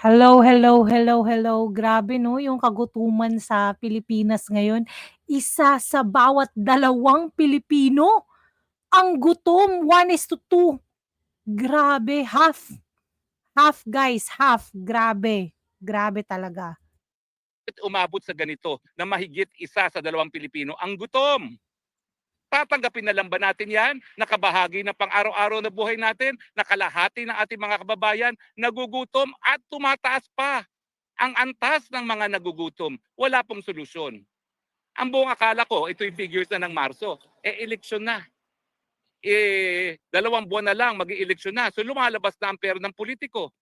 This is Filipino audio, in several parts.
Hello, hello, hello, hello. Grabe 'no, yung kagutuman sa Pilipinas ngayon, isa sa bawat dalawang Pilipino ang gutom, 1:2. Grabe, half. Half guys, half. Grabe. Grabe talaga. Umabot sa ganito na mahigit isa sa dalawang Pilipino ang gutom? Tatanggapin na lang ba natin yan? Nakabahagi ng pang-araw-araw na buhay natin, nakalahati ng ating mga kababayan, nagugutom at tumataas pa. Ang antas ng mga nagugutom, wala pong solusyon. Ang buong akala ko, ito yung figures na ng Marso, eh eleksyon na. Eh, dalawang buwan na lang, mag-i-eleksyon na. So lumalabas na ang pera ng politiko.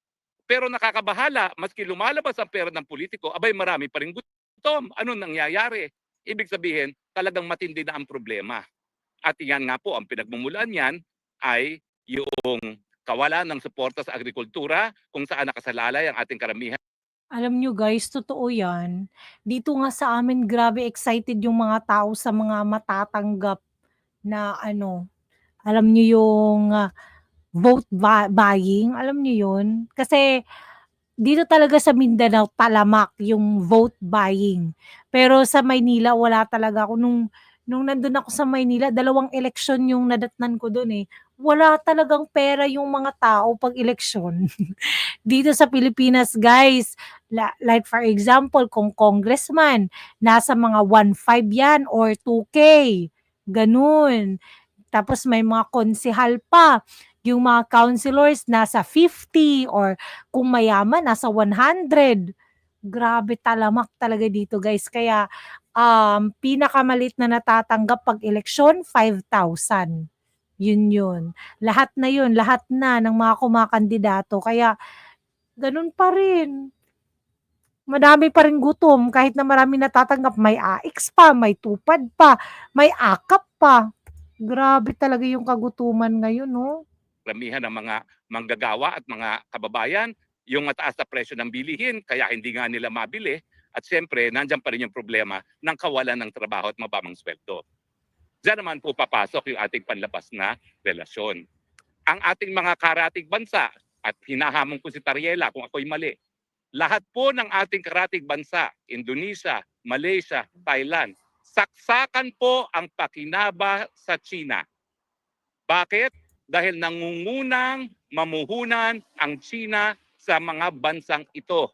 Pero nakakabahala, maski lumalabas ang pera ng politiko, abay marami pa rin gutom. Ano nangyayari? Ibig sabihin, talagang matindi na ang problema. At yan nga po, ang pinagmumulan yan ay yung kawalan ng suporta sa agrikultura kung saan nakasalalay ang ating karamihan. Alam niyo guys, totoo 'yan. Dito nga sa amin grabe excited yung mga tao sa mga matatanggap na ano, alam niyo yung, ah, vote buying, alam niyo yun? Kasi dito talaga sa Mindanao talamak yung vote buying. Pero sa Maynila wala talaga ako nung nung nandun ako sa Maynila dalawang eleksyon yung nadatnan ko dun, eh. Wala talagang pera yung mga tao 'pag eleksyon. Dito sa Pilipinas guys, like for example kung congressman, nasa mga 1,500 yan or 2K, gano'n. Tapos may mga konsehal pa, yung mga councilors nasa 50 or kung mayaman nasa 100. Grabe talamak talaga dito guys kaya, um, pinakamaliit na natatanggap 'pag eleksyon 5,000. Yun yun. Lahat na yun, lahat na ng mga kumakandidato kaya ganun pa rin. Madami pa ring gutom kahit na maraming natatanggap, may AIX pa, may TUPAD pa, may AKAP pa. Grabe talaga yung kagutuman ngayon 'no? Karamihan ng mga manggagawa at mga kababayan, yung mataas na presyo ng bilihin kaya hindi nga nila mabili at siyempre nandiyan pa rin yung problema ng kawalan ng trabaho at mababang sweldo. Diyan naman po papasok yung ating panlabas na relasyon. Ang ating mga karatig bansa at hinahamon ko si Tariela kung ako'y mali. Lahat po ng ating karatig bansa, Indonesia, Malaysia, Thailand, saksakan po ang pakinaba sa China. Bakit? Dahil nangungunang mamuhunan ang China sa mga bansang ito.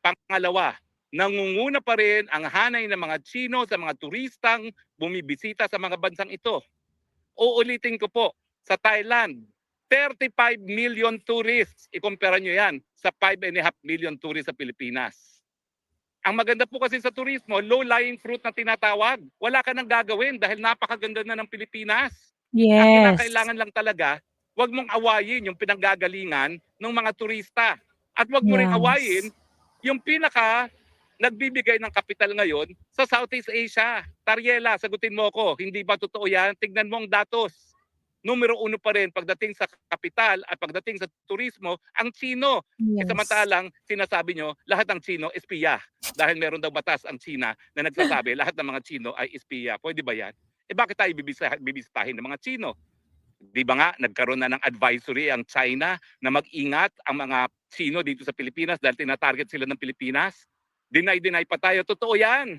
Pangalawa, nangunguna pa rin ang hanay ng mga Chino sa mga turistang bumibisita sa mga bansang ito. Uulitin ko po, sa Thailand, 35 million tourists. Ikumpara nyo yan sa 5.5 million tourists sa Pilipinas. Ang maganda po kasi sa turismo, low-lying fruit na tinatawag. Wala ka nang gagawin dahil napakaganda na ng Pilipinas. Ang Yes. kinakailangan lang talaga, wag mong awayin yung pinanggagalingan ng mga turista. At wag mo rin Yes. awayin yung pinaka nagbibigay ng kapital ngayon sa Southeast Asia. Tariela, sagutin mo ako, hindi ba totoo yan? Tignan mo ang datos. Numero uno pa rin pagdating sa kapital at pagdating sa turismo, ang Chino. Yes. samantalang sinasabi nyo, lahat ng Chino espiya. Dahil meron daw batas ang China na nagsasabi lahat ng mga Chino ay espiya. Pwede ba yan? Eh bakit tayo bibisitahin ng mga Chino? Di ba nga, nagkaroon na ng advisory ang China na mag-ingat ang mga Chino dito sa Pilipinas dahil tinatarget sila ng Pilipinas? Deny-deny pa tayo. Totoo yan.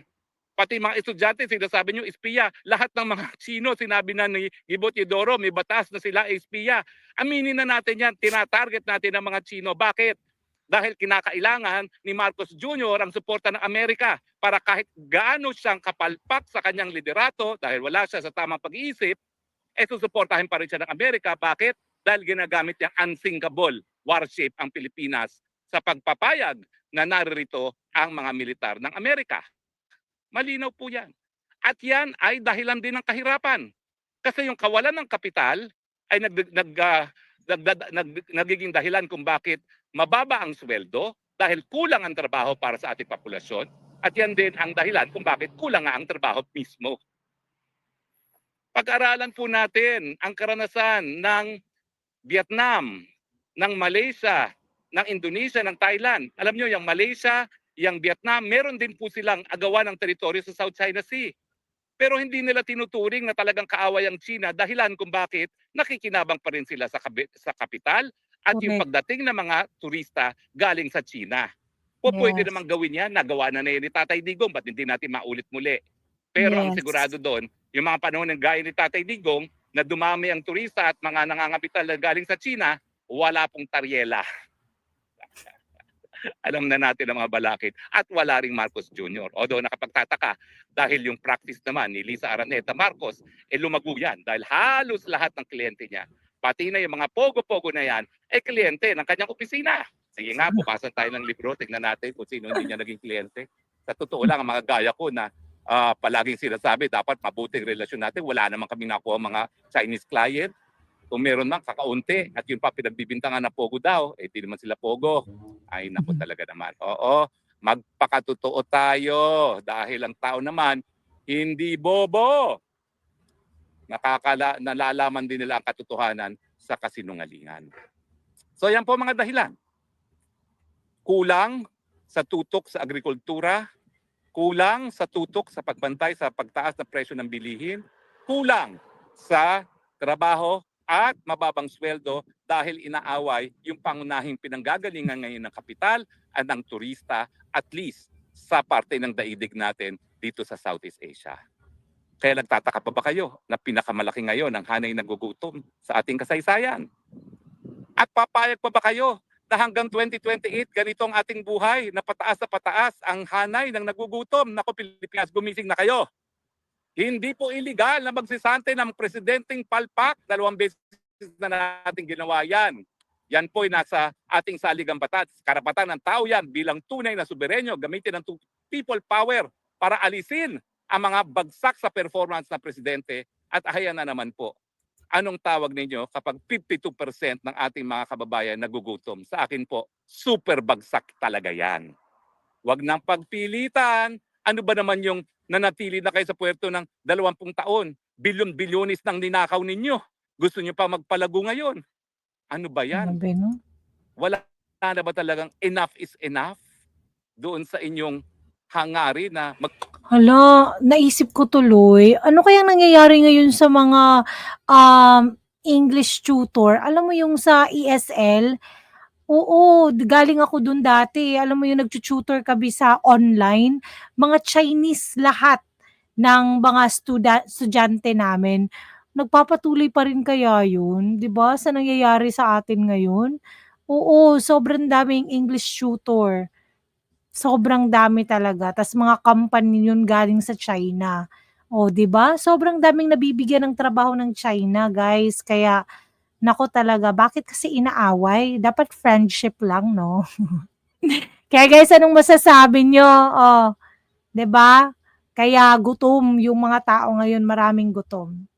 Pati mga estudyante, sinasabi nyo, espiya. Lahat ng mga Chino, sinabi na ni Gibot Yodoro, may batas na sila espiya. Aminin na natin yan, tinatarget natin ang mga Chino. Bakit? Dahil kinakailangan ni Marcos Jr. ang suporta ng Amerika para kahit gaano siyang kapalpak sa kanyang liderato, dahil wala siya sa tamang pag-iisip, eh susuportahin pa rin siya ng Amerika. Bakit? Dahil ginagamit niyang unsinkable warship ang Pilipinas sa pagpapayag na naririto ang mga militar ng Amerika. Malinaw po yan. At yan ay dahilan din ng kahirapan. Kasi yung kawalan ng kapital ay nag, nag, ah, nagdada- nag- nagiging dahilan kung bakit mababa ang sweldo dahil kulang ang trabaho para sa ating populasyon. At yan din ang dahilan kung bakit kulang nga ang trabaho mismo. Pag-aralan po natin ang karanasan ng Vietnam, ng Malaysia, ng Indonesia, ng Thailand. Alam nyo, yung Malaysia, yung Vietnam, meron din po silang agawan ng teritoryo sa South China Sea. Pero hindi nila tinuturing na talagang kaaway ang China dahilan kung bakit nakikinabang pa rin sila sa, sa kapital at yung Correct. pagdating ng mga turista galing sa China. Po pwede Yes. namang gawin yan, nagawa na na yan ni Tatay Digong, ba't hindi natin maulit muli? Pero ang Yes. sigurado doon, yung mga panahon ng gaya ni Tatay Digong, na dumami ang turista at mga nangangapital na galing sa China, wala pong taryela. Alam na natin ang mga balakid. At wala ring Marcos Jr. Although nakapagtataka dahil yung practice naman ni Lisa Araneta Marcos, eh lumago yan dahil halos lahat ng kliyente niya, pati na yung mga pogo-pogo na yan, eh kliyente ng kanyang opisina. Sige nga, bukasan tayo ng libro, tignan natin kung sino hindi niya naging kliyente. Sa totoo lang, ang mga gaya ko na ah, palaging sinasabi, dapat mabuting relasyon natin. Wala naman kami nakuha mga Chinese client. Kung meron man, kakaunti. At yun pa, pinagbibintangan na Pogo daw. Eh, di naman sila Pogo. Ay, naku Mhm. talaga naman. Oo, magpakatotoo tayo. Dahil ang tao naman, hindi bobo. Nakakala, nalalaman din nila ang katotohanan sa kasinungalingan. So yan po mga dahilan. Kulang sa tutok sa agrikultura, kulang sa tutok sa pagbantay sa pagtaas ng presyo ng bilihin, kulang sa trabaho at mababang sweldo dahil inaaway yung pangunahing pinanggagalingan ngayon ng kapital at ng turista at least sa parte ng daigdig natin dito sa Southeast Asia. Kaya nagtataka pa ba kayo na pinakamalaki ngayon ang hanay nagugutom sa ating kasaysayan? At papayag pa ba kayo na hanggang 2028 ganito ang ating buhay na pataas na pataas ang hanay ng nagugutom? Nako Pilipinas, gumising na kayo. Hindi po illegal na magsisante ng presidenteng palpak. Dalawang beses na natin ginawa yan. Yan po ay nasa ating saligang batas. Karapatan ng tao yan bilang tunay na suberenyo gamitin ng tu- people power para alisin ang mga bagsak sa performance ng presidente at ahayan na naman po. Anong tawag ninyo kapag 52% ng ating mga kababayan nagugutom? Sa akin po, super bagsak talaga yan. Huwag nang pagpilitan. Ano ba naman yung nanatili na kayo sa puerto ng 20 taon? Bilyon-bilyonis nang ninakaw ninyo. Gusto nyo pa magpalago ngayon? Ano ba yan? Wala na ba talagang enough is enough doon sa inyong hangarin na mag Hala, naisip ko tuloy, ano kayang nangyayari ngayon sa mga um, English tutor? Alam mo yung sa ESL? Oo, galing ako dun dati. Alam mo yung nagtututor kami sa online, mga Chinese lahat ng mga studa- estudyante namin. Nagpapatuloy pa rin kaya yun, 'di ba? Sa nangyayari sa atin ngayon? Oo, sobrang daming English tutor. Sobrang dami talaga. Tas mga company yun galing sa China. Oh, 'di ba? Sobrang daming nabibigyan ng trabaho ng China, guys. Kaya naku talaga, bakit kasi inaaway? Dapat friendship lang, no? Kaya guys, anong masasabi nyo? Oh, 'di ba? Kaya gutom yung mga tao ngayon, maraming gutom.